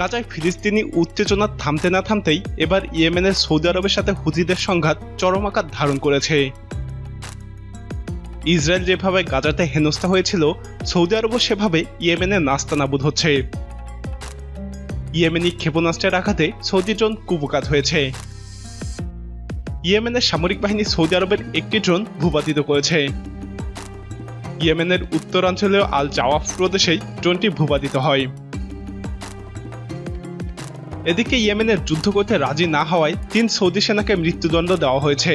গাজায় ফিলিস্তিনি উত্তেজনা থামতে না থামতেই এবার ইয়েমেনের সৌদি আরবের সাথে হুজিদের সংঘাত চরম আকার ধারণ করেছে। ইসরায়েল যেভাবে গাজাতে হেনস্থা হয়েছিল, সৌদি আরবও সেভাবে ইয়েমেনে নাস্তানাবুদ হচ্ছে। ইয়েমেনি ক্ষেপণাস্ত্রের আঘাতে সৌদি ড্রোন কুপকাত হয়েছে। ইয়েমেনের সামরিক বাহিনী সৌদি আরবের একটি ড্রোন ভূপাতিত করেছে। ইয়েমেনের উত্তরাঞ্চলীয় আল জাওয়াফ প্রদেশেই ড্রোনটি ভূপাতিত হয়। এদিকে ইয়েমেনের যুদ্ধ করতে রাজি না হওয়ায় তিন সৌদি সেনাকে মৃত্যুদণ্ড দেওয়া হয়েছে।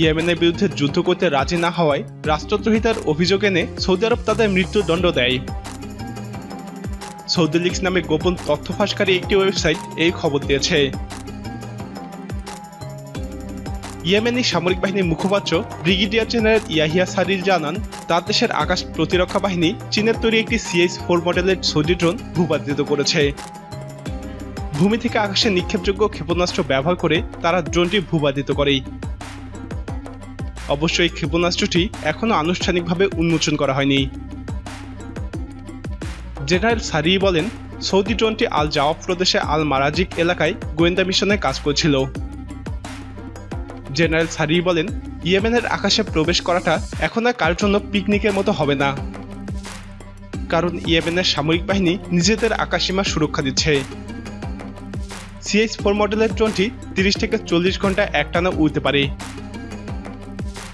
ইয়েমেনের বিরুদ্ধে যুদ্ধ করতে রাজি না হওয়ায় রাষ্ট্রদ্রোহিতার অভিযোগ এনে সৌদি আরব তাদের মৃত্যুদণ্ড দেয়। সৌদি লিক্স নামে গোপন তথ্য ফাঁসকারী একটি ওয়েবসাইট এই খবর দিয়েছে। ইয়েমেনি সামরিক বাহিনীর মুখপাত্র ব্রিগেডিয়ার জেনারেল ইয়াহিয়া সারির জানান, তার দেশের আকাশ প্রতিরক্ষা বাহিনী চীনের তৈরি একটি সিএইচ ফোর মডেলের সৌদি ড্রোন ভূপাতিত করেছে। ভূমি থেকে আকাশে নিক্ষেপযোগ্য ক্ষেপণাস্ত্র ব্যবহার করে তারা ড্রোনটি ভূপাতিত করে অবশ্য এই ক্ষেপণাস্ত্রটি এখনও আনুষ্ঠানিকভাবে উন্মোচন করা হয়নি। জেনারেল সারি বলেন, সৌদি ড্রোনটি আল জাওয়াব প্রদেশে আল মারাজিক এলাকায় গোয়েন্দা মিশনে কাজ করছিল। জেনারেল সারি বলেন, ইয়েমেনের আকাশে প্রবেশ করাটা এখন আর কারোর জন্য পিকনিকের মতো হবে না। কারণ ইয়েমেনের সামরিক বাহিনী নিজেদের আকাশসীমা সুরক্ষা দিচ্ছে। সিএইচ ফোর মডেলের ড্রোনটি তিরিশ থেকে চল্লিশ ঘণ্টা একটানা উড়তে পারে।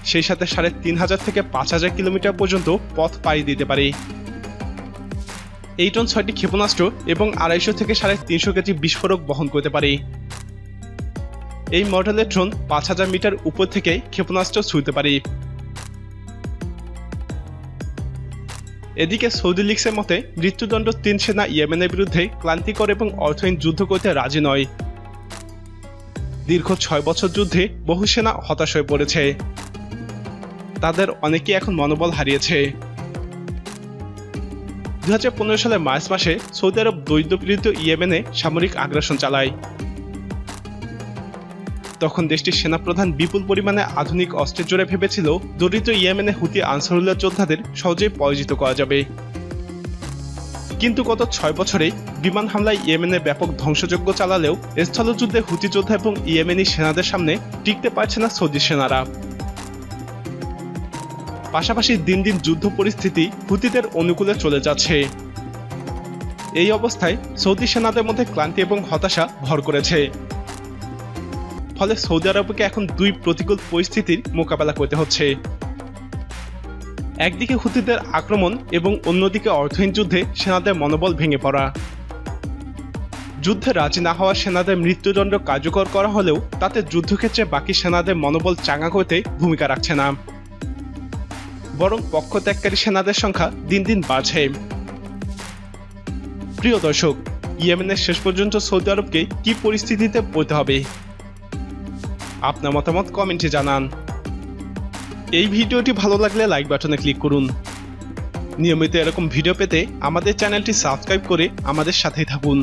সেই সাথে সাড়ে তিন হাজার থেকে পাঁচ হাজার কিলোমিটার পর্যন্ত পথ পাড়ি দিতে পারে। এই ড্রোন ছয়টি ক্ষেপণাস্ত্র এবং আড়াইশো থেকে সাড়ে তিনশো কেজি বিস্ফোরক বহন করতে পারে। এই মডেলের ড্রোন পাঁচ হাজার মিটার উপর থেকে ক্ষেপণাস্ত্র ছুঁতে পারে। এদিকে সৌদি লিগসের মতে মৃত্যুদণ্ড তিন সেনা ইয়েমেনের বিরুদ্ধে ক্লান্তিকর এবং অর্থহীন যুদ্ধ করতে রাজি নয়। দীর্ঘ ছয় বছর যুদ্ধে বহু সেনা হতাশ হয়ে পড়েছে। তাদের অনেকেই এখন মনোবল হারিয়েছে। দু সালের মার্চ মাসে সৌদি আরব দৈত্যপীড়িত ইয়েমেনে সামরিক আগ্রাসন চালায়। তখন দেশটির সেনাপ্রধান বিপুল পরিমাণে আধুনিক অস্ত্রের জোরে ভেবেছিল দরিদ্র ইয়েমেনে হুতি আনসারুল্লাহ যোদ্ধাদের সহজেই পরাজিত করা যাবে। কিন্তু গত ছয় বছরে বিমান হামলায় ইয়েমেনে ব্যাপক ধ্বংসযজ্ঞ চালালেও স্থলযুদ্ধে হুতি যোদ্ধা এবং ইয়েমেনি সেনাদের সামনে টিকতে পারছে না সৌদি সেনারা। পাশাপাশি দিন দিন যুদ্ধ পরিস্থিতি হুতিদের অনুকূলে চলে যাচ্ছে। এই অবস্থায় সৌদি সেনাদের মধ্যে ক্লান্তি এবং হতাশা ভর করেছে। ফলে সৌদি আরবকে এখন দুই প্রতিকূল পরিস্থিতির মোকাবেলা করতে হচ্ছে। একদিকে হুতিদের আক্রমণ এবং অন্যদিকে অর্থহীন যুদ্ধে সেনাদের মনোবল ভেঙে পড়া। যুদ্ধে রাজি না হওয়া সেনাদের মৃত্যুদণ্ড কার্যকর করা হলেও তাতে যুদ্ধক্ষেত্রে বাকি সেনাদের মনোবল চাঙ্গা করতে ভূমিকা রাখছে না। বরং পক্ষ ত্যাগকারী সেনাদের সংখ্যা দিন দিন বাড়ছে। প্রিয় দর্শক, ইয়েমেনের শেষ পর্যন্ত সৌদি আরবকে কি পরিস্থিতিতে পড়তে হবে? আপনার মতামত কমেন্টে জানান। এই ভিডিওটি ভালো লাগলে লাইক বাটনে ক্লিক করুন। নিয়মিত এরকম ভিডিও পেতে আমাদের চ্যানেলটি সাবস্ক্রাইব করে আমাদের সাথেই থাকুন।